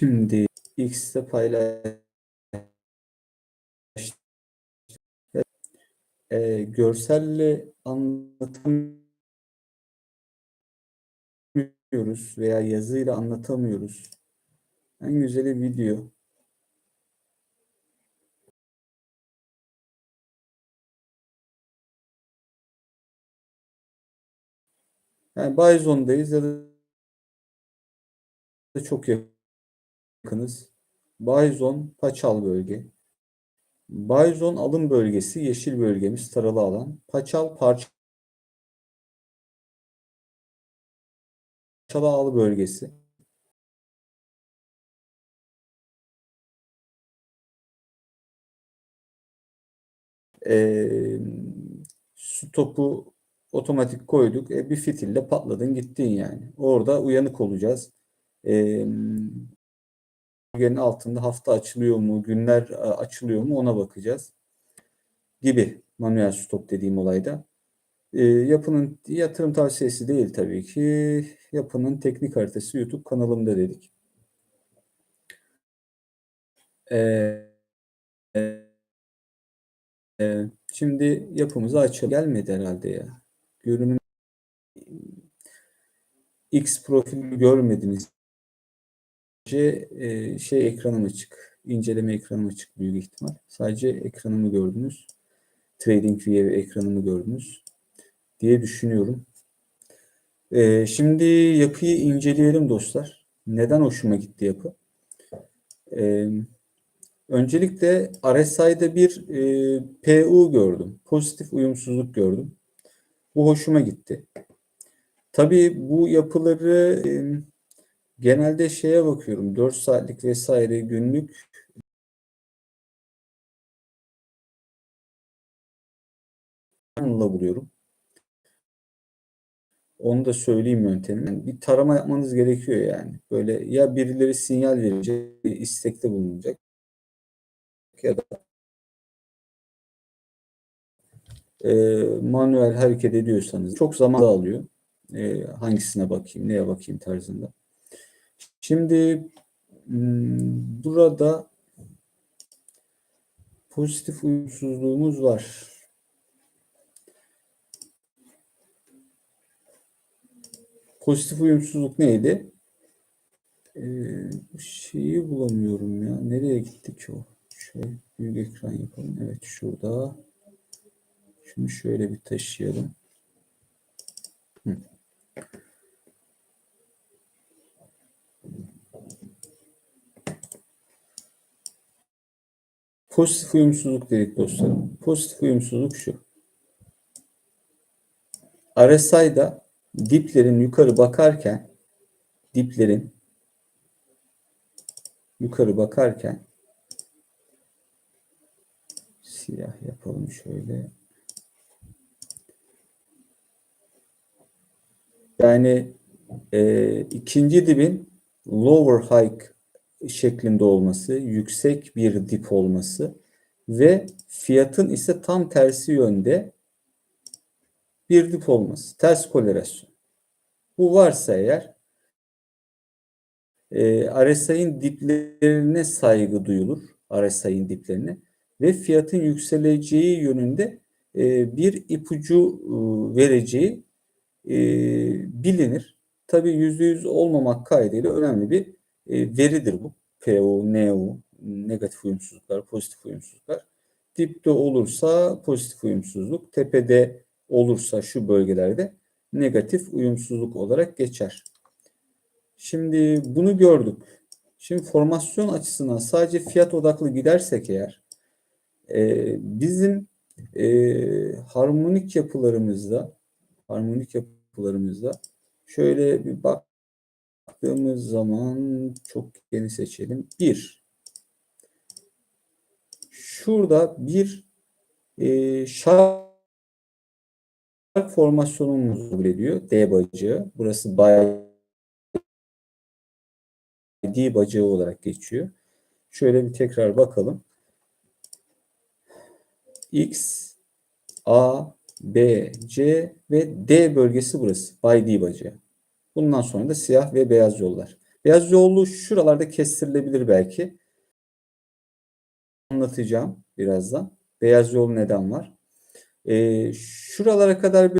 Şimdi X'te paylaş e, görselle anlatamıyoruz veya yazıyla anlatamıyoruz. En güzeli video. Yani Bayzon'dayız ya da çok yakınız. Bayzon, Paçal bölge. Bayzon alım bölgesi, yeşil bölgemiz, taralı alan. Paçal parçalı ağlı bölgesi. Ee, su topu otomatik koyduk. E, bir fitille patladın gittin yani. Orada uyanık olacağız. Ee, bölgenin altında hafta açılıyor mu, günler e, açılıyor mu ona bakacağız. Gibi manuel stop dediğim olayda. E, yapının yatırım tavsiyesi değil tabii ki. Yapının teknik haritası YouTube kanalımda dedik. E, e, e, şimdi yapımızı açalım. Gelmedi herhalde ya. Görünüm X profili görmediniz e, şey ekranım açık. İnceleme ekranım açık büyük ihtimal. Sadece ekranımı gördünüz. TradingView ekranımı gördünüz diye düşünüyorum. E, şimdi yapıyı inceleyelim dostlar. Neden hoşuma gitti yapı? E, öncelikle RSI'de bir e, PU gördüm. Pozitif uyumsuzluk gördüm. Bu hoşuma gitti. Tabii bu yapıları e, Genelde şeye bakıyorum. 4 saatlik vesaire günlük buluyorum. Onu da söyleyeyim yöntemini. Bir tarama yapmanız gerekiyor yani. Böyle ya birileri sinyal verecek, istekte bulunacak ya da e, manuel hareket ediyorsanız çok zaman alıyor. E, hangisine bakayım, neye bakayım tarzında. Şimdi hmm, burada pozitif uyumsuzluğumuz var. Pozitif uyumsuzluk neydi? Ee, şeyi bulamıyorum ya. Nereye gittik o? Şöyle büyük ekran yapalım. Evet şurada. Şunu şöyle bir taşıyalım. Hı. Pozitif uyumsuzluk dedik dostlarım. Pozitif uyumsuzluk şu. RSI'da diplerin yukarı bakarken diplerin yukarı bakarken siyah yapalım şöyle. Yani e, ikinci dibin lower high şeklinde olması, yüksek bir dip olması ve fiyatın ise tam tersi yönde bir dip olması. Ters korelasyon. Bu varsa eğer e, RSI'nin diplerine saygı duyulur. RSI'nin diplerine ve fiyatın yükseleceği yönünde e, bir ipucu e, vereceği e, bilinir. Tabii yüzde yüz olmamak kaydıyla önemli bir e, veridir bu. PO, NO, negatif uyumsuzluklar, pozitif uyumsuzluklar. Dipte olursa pozitif uyumsuzluk, tepede olursa şu bölgelerde negatif uyumsuzluk olarak geçer. Şimdi bunu gördük. Şimdi formasyon açısından sadece fiyat odaklı gidersek eğer e, bizim e, harmonik yapılarımızda harmonik yapılarımızda şöyle bir bak baktığımız zaman çok yeni seçelim. Bir. Şurada bir e, şark formasyonumuz kabul ediyor. D bacağı. Burası bay D bacağı olarak geçiyor. Şöyle bir tekrar bakalım. X, A, B, C ve D bölgesi burası. Bay D bacağı. Bundan sonra da siyah ve beyaz yollar. Beyaz yollu şuralarda kestirilebilir belki. Anlatacağım birazdan. Beyaz yol neden var? Ee, şuralara kadar bir